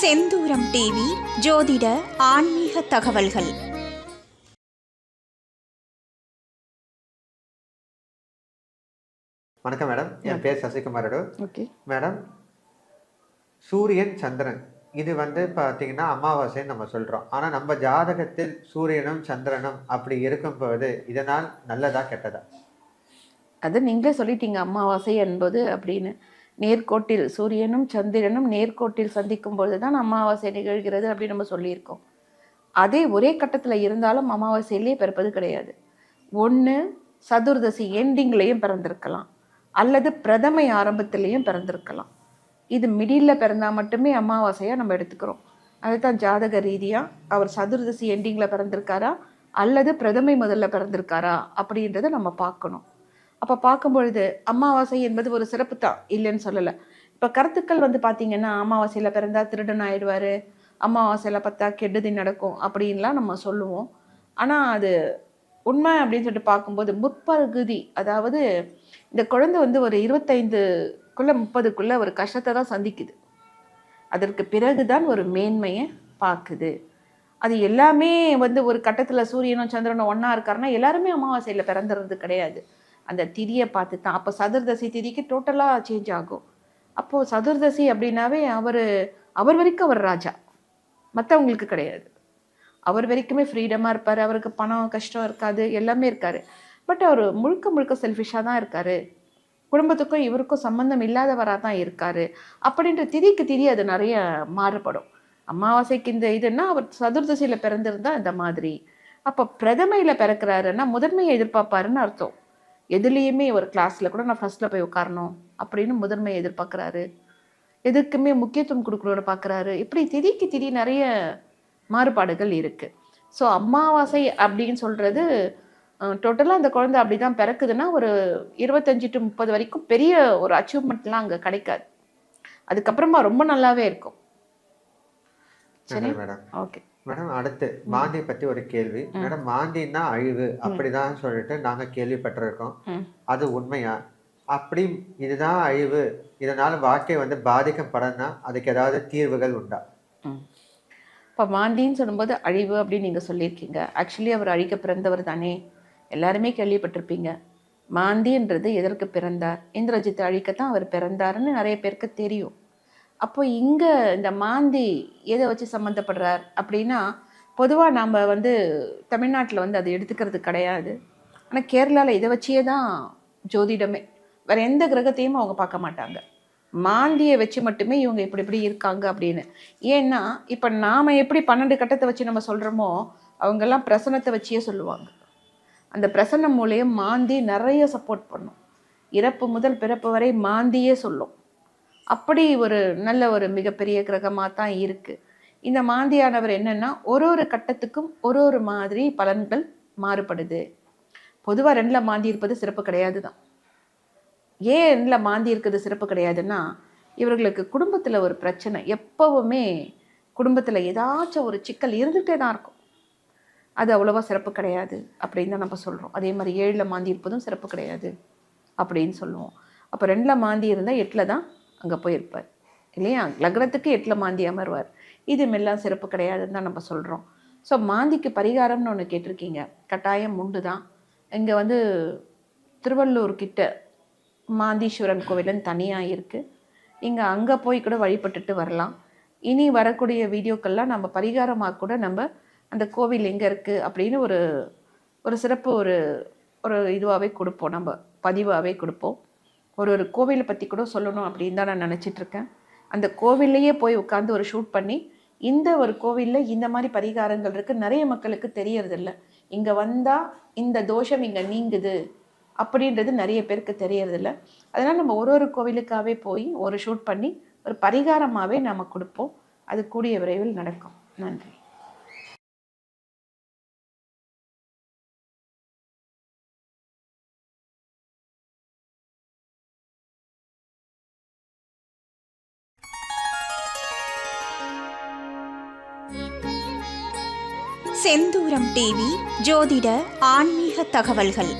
செந்தூரம் TV ஜோதிட ஆன்மீக தகவல்கள். வணக்கம் மேடம். என் பேர் சசிகுமாரோடு. ஓகே. மேடம் சூரியன் சந்திரன். இது வந்து பார்த்தீங்கன்னா அமாவாசைன்னு நம்ம சொல்கிறோம் ஆனால் நம்ம ஜாதகத்தில் சூரியனும் சந்திரனும் அப்படி இருக்கும்போது இதனால் நல்லதா கெட்டதா? அது நீங்களே சொல்லிட்டீங்க அமாவாசை என்பது அப்படின்னு. நேர்கோட்டில் சூரியனும் சந்திரனும் நேர்கோட்டில் சந்திக்கும் பொழுது தான் அமாவாசை நிகழ்கிறது அப்படின்னு நம்ம சொல்லியிருக்கோம். அதே ஒரே கட்டத்தில் இருந்தாலும் அமாவாசையிலேயே பிறப்பது கிடையாது. ஒன்று சதுர்தசி எண்டிங்லேயும் பிறந்திருக்கலாம். அல்லது பிரதமை ஆரம்பத்திலையும் பிறந்திருக்கலாம். இது மிடில் பிறந்தால் மட்டுமே அமாவாசையாக நம்ம எடுத்துக்கிறோம். அதுதான் ஜாதக ரீதியாக அவர் சதுர்தசி எண்டிங்கில் பிறந்திருக்காரா? அல்லது பிரதமை முதல்ல பிறந்திருக்காரா? அப்படின்றத நம்ம பார்க்கணும். அப்போ பார்க்கும் பொழுது அமாவாசை என்பது ஒரு சிறப்பு தான். இல்லைன்னு சொல்லலை. இப்போ கருத்துக்கள் வந்து பார்த்தீங்கன்னா அமாவாசையில் பிறந்தா திருடன் ஆயிடுவார் அமாவாசையில் பார்த்தா கெடுதி நடக்கும் அப்படின்லாம் நம்ம சொல்லுவோம். ஆனால் அது உண்மை அப்படின்னு சொல்லிட்டு பார்க்கும்போது முற்பகுதி அதாவது இந்த குழந்தை வந்து ஒரு இருபத்தைந்துக்குள்ளே முப்பதுக்குள்ளே ஒரு கஷ்டத்தை தான் சந்திக்குது. அதற்கு பிறகுதான் ஒரு மேன்மையை பார்க்குது. அது எல்லாமே வந்து ஒரு கட்டத்தில் சூரியனும் சந்திரனும் ஒன்றா இருக்காருன்னா எல்லாருமே அமாவாசையில் பிறந்துறது கிடையாது. அந்த திதியை பார்த்து தான் அப்போ சதுர்தசி திதிக்கு டோட்டலாக சேஞ்ச் ஆகும். அப்போது சதுர்தசி அப்படின்னாவே அவர் அவர் வரைக்கும் அவர் ராஜா. மற்றவங்களுக்கு கிடையாது. அவர் வரைக்குமே ஃப்ரீடமாக இருப்பார். அவருக்கு பணம் கஷ்டம் இருக்காது. எல்லாமே இருக்கார். பட் அவர் முழுக்க முழுக்க செல்ஃபிஷாக தான் இருக்கார். குடும்பத்துக்கும் இவருக்கும் சம்மந்தம் இல்லாதவராக தான் இருக்கார். அப்படின்ற திதிக்கு திதி அது நிறைய மாறுபடும். அமாவாசைக்கு இந்த இதுன்னா அவர் சதுர்தசியில் பிறந்திருந்தால் இந்த மாதிரி. அப்போ பிரதமையில் பிறக்கிறாருன்னா முதன்மையை எதிர்பார்ப்பாருன்னு அர்த்தம். எதுலேயுமே ஒரு கிளாஸில் கூட நான் ஃபர்ஸ்ட்டில் போய் உட்காரணும் அப்படின்னு முதன்மையை எதிர்பார்க்குறாரு. எதுக்குமே முக்கியத்துவம் கொடுக்கணும்னு பார்க்குறாரு இப்படி திதிக்கு திதி நிறைய மாறுபாடுகள் இருக்குது ஸோ அமாவாசை அப்படின்னு சொல்கிறது டோட்டலாக அந்த குழந்தை அப்படி தான் பிறக்குதுன்னா ஒரு இருபத்தஞ்சி டு முப்பது வரைக்கும் பெரிய ஒரு அச்சீவ்மெண்ட்லாம் அங்கே கிடைக்காது. அதுக்கப்புறமா ரொம்ப நல்லாவே இருக்கும். சரி மேடம் ஓகே மேடம் அடுத்து மாந்தி பற்றி ஒரு கேள்வி. மேடம் மாந்தின்னா அழிவு அப்படிதான் சொல்லிட்டு நாங்கள் கேள்விப்பட்டிருக்கோம். அது உண்மையா? அப்படி இதுதான் அழிவு. இதனால் வாழ்க்கை வந்து பாதிக்கப்படனா அதுக்கு ஏதாவது தீர்வுகள் உண்டா? இப்போ மாந்தின்னு சொல்லும்போது அழிவு அப்படின்னு நீங்கள் சொல்லியிருக்கீங்க. ஆக்சுவலி அவர் அழிக்க பிறந்தவர் தானே. எல்லாருமே கேள்விப்பட்டிருப்பீங்க. மாந்தின்றது எதற்கு பிறந்தார்? இந்திரஜித்தை அழிக்கத்தான் அவர் பிறந்தாருன்னு நிறைய பேருக்கு தெரியும். அப்போ இங்கே இந்த மாந்தி எதை வச்சு சம்மந்தப்படுறார் அப்படின்னா பொதுவாக நாம் வந்து தமிழ்நாட்டில் வந்து அதை எடுத்துக்கிறது கிடையாது. ஆனால் கேரளாவில் இதை வச்சே தான் ஜோதிடமே. வேறு எந்த கிரகத்தையும் அவங்க பார்க்க மாட்டாங்க. மாந்தியை வச்சு மட்டுமே இவங்க இப்படி இப்படி இருக்காங்க அப்படின்னு. ஏன்னா இப்போ நாம் எப்படி பன்னெண்டு கட்டத்தை வச்சு நம்ம சொல்கிறோமோ அவங்கெல்லாம் பிரசனத்தை வச்சே சொல்லுவாங்க. அந்த பிரசன்னம் மூலியம் மாந்தி நிறைய சப்போர்ட் பண்ணும். இறப்பு முதல் பிறப்பு வரை மாந்தியே சொல்லும். அப்படி ஒரு நல்ல ஒரு மிகப்பெரிய கிரகமாக தான் இருக்குது இந்த மாந்தியானவர் என்னென்னா ஒரு ஒரு கட்டத்துக்கும் ஒரு ஒரு மாதிரி பலன்கள் மாறுபடுது. பொதுவாக ரெண்டில் மாந்தி இருப்பது சிறப்பு கிடையாது தான். ஏன் ரெண்டில் மாந்தி இருக்கிறது சிறப்பு கிடையாதுன்னா இவர்களுக்கு குடும்பத்தில் ஒரு பிரச்சனை. எப்பவுமே குடும்பத்தில் ஏதாச்சும் ஒரு சிக்கல் இருந்துகிட்டே தான் இருக்கும். அது அவ்வளோவா சிறப்பு கிடையாது அப்படின்னு தான் நம்ம சொல்கிறோம் அதே மாதிரி ஏழில் மாந்தி இருப்பதும் சிறப்பு கிடையாது அப்படின்னு சொல்லுவோம். அப்போ ரெண்டில் மாந்தி இருந்தால் எட்டில் தான் அங்கே போயிருப்பார். இல்லையா? லக்னத்துக்கு எட்டில் மாந்தி அமர்வார். இது மெல்லாம் சிறப்பு கிடையாதுன்னு தான் நம்ம சொல்கிறோம் ஸோ மாந்திக்கு பரிகாரம்னு ஒன்று கேட்டிருக்கீங்க. கட்டாயம் உண்டு தான். இங்கே வந்து திருவள்ளூர் கிட்ட மாந்தீஸ்வரன் கோவிலுன்னு தனியாக இருக்குது இங்கே அங்கே போய் கூட வழிபட்டுட்டு வரலாம். இனி வரக்கூடிய வீடியோக்கள்லாம் நம்ம பரிகாரமாக கூட நம்ம அந்த கோவில் எங்கே இருக்குது அப்படின்னு ஒரு ஒரு சிறப்பு ஒரு ஒரு இதுவாகவே கொடுப்போம். நம்ம பதிவாகவே கொடுப்போம். ஒரு ஒரு கோவிலை பற்றி கூட சொல்லணும் அப்படின்னு தான் நான் நினச்சிட்ருக்கேன். அந்த கோவில்லையே போய் உட்காந்து ஒரு ஷூட் பண்ணி இந்த ஒரு கோவிலில் இந்த மாதிரி பரிகாரங்கள் இருக்குது நிறைய மக்களுக்கு தெரியறதில்ல. இங்கே வந்தால் இந்த தோஷம் இங்கே நீங்குது அப்படின்றது நிறைய பேருக்கு தெரியறதில்ல. அதனால் நம்ம ஒரு ஒரு கோவிலுக்காகவே போய் ஒரு ஷூட் பண்ணி ஒரு பரிகாரமாகவே நாம் கொடுப்போம். அது கூடிய விரைவில் நடக்கும். நன்றி. செந்தூரம் டிவி ஜோதிட ஆன்மீக தகவல்கள்.